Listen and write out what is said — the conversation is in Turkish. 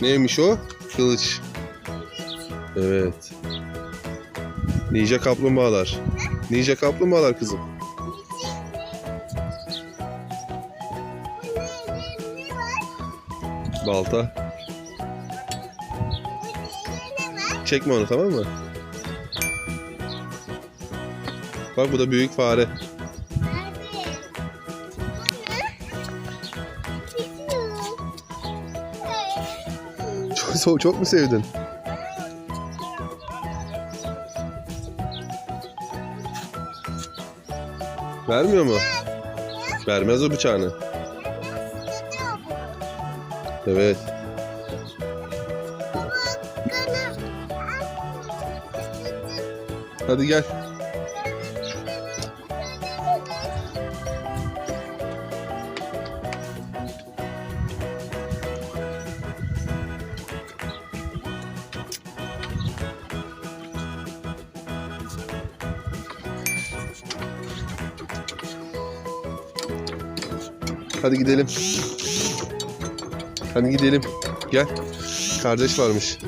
Neymiş o? Kılıç. Evet. Ninja kaplumbağalar. Ninja kaplumbağalar kızım. Balta. Çekme onu tamam mı? Bak bu da büyük fare. Çok, çok mu sevdin? Vermiyor mu? Vermez o bıçağını. Evet. Hadi gel. Hadi gidelim. Hadi gidelim. Gel. Kardeş varmış.